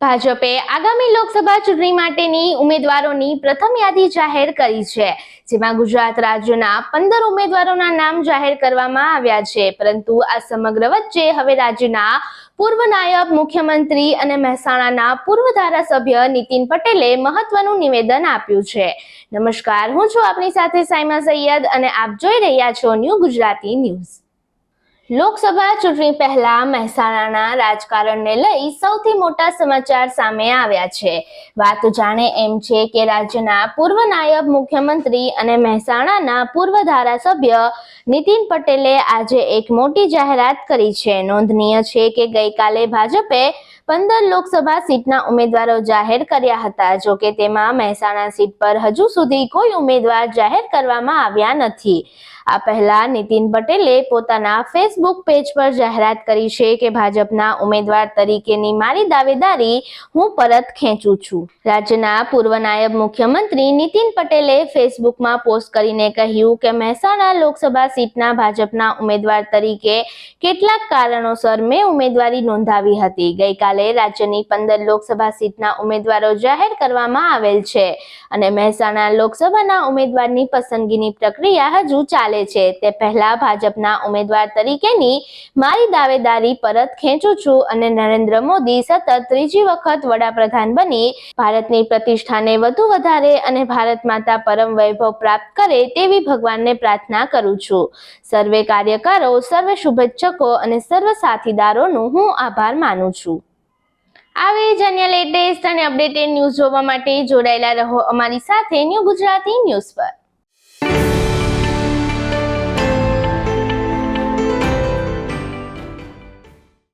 ભાજપે આગામી લોકસભા ચૂંટણી માટેની ઉમેદવારોની પ્રથમ યાદી જાહેર કરી છે, જેમાં ગુજરાત રાજ્યના પંદર ઉમેદવારોના નામ જાહેર કરવામાં આવ્યા છે. પરંતુ આ સમગ્ર વચ્ચે હવે રાજ્યના પૂર્વ નાયબ મુખ્યમંત્રી અને મહેસાણાના પૂર્વ ધારાસભ્ય નીતિન પટેલે મહત્વનું નિવેદન આપ્યું છે. નમસ્કાર, હું છું આપની સાથે સાયમા સૈયદ અને આપ જોઈ રહ્યા છો ન્યૂ ગુજરાતી ન્યૂઝ. લોકસભા ચૂંટણી પહેલા મહેસાણાના રાજકારણને લઈ સૌથી મોટા સમાચાર સામે આવ્યા છે. વાત જાણે એમ છે કે રાજ્યના પૂર્વ નાયબ મુખ્યમંત્રી અને મહેસાણાના પૂર્વ ધારાસભ્ય નીતિન પટેલે આજે એક મોટી જાહેરાત કરી છે. નોંધનીય છે કે ગઈકાલે ભાજપે પંદર લોકસભા સીટના ઉમેદવારો જાહેર કર્યા હતા. જો કે તેમાં મહેસાણા સીટ પર હજુ સુધી કોઈ ઉમેદવાર જાહેર કરવામાં આવ્યા નથી. આ પહેલા નીતિન પટેલે પોતાના ફેસબુક પેજ પર જાહેરાત કરી છે કે ભાજપના ઉમેદવાર તરીકેની મારી દાવેદારી હું પરત ખેંચું છું. રાજ્યના પૂર્વ નાયબ મુખ્યમંત્રી નીતિન પટેલે ફેસબુકમાં પોસ્ટ કરીને કહ્યું કે મહેસાણા લોકસભા સીટના ભાજપના ઉમેદવાર તરીકે કેટલાક કારણોસર મેં ઉમેદવારી નોંધાવી હતી. ગઈકાલે રાજ્યની પંદર લોકસભા સીટના ઉમેદવારો જાહેર કરવામાં આવેલ છે અને મહેસાણા લોકસભાના ઉમેદવારની પસંદગીની પ્રક્રિયા હજુ ચાલે છે. તે પહેલા ભાજપના ઉમેદવાર તરીકેની મારી દાવેદારી પરત ખેંચું છું અને નરેન્દ્ર મોદી સતત ત્રીજી વખત વડાપ્રધાન બની, ભારતની પ્રતિષ્ઠાને વધુ વધારે અને ભારત માતા પરમ વૈભવ પ્રાપ્ત કરે તેવી ભગવાનને પ્રાર્થના કરું છું. સર્વે કાર્યકરો, સર્વે શુભેચ્છકો અને સર્વ સાથીદારોનું હું આભાર માનું છું. આવી જ લેટેસ્ટ અને અપડેટેડ ન્યૂઝ જોવા માટે જોડાયેલા રહો અમારી સાથે ન્યૂ ગુજરાતી ન્યૂઝ પર.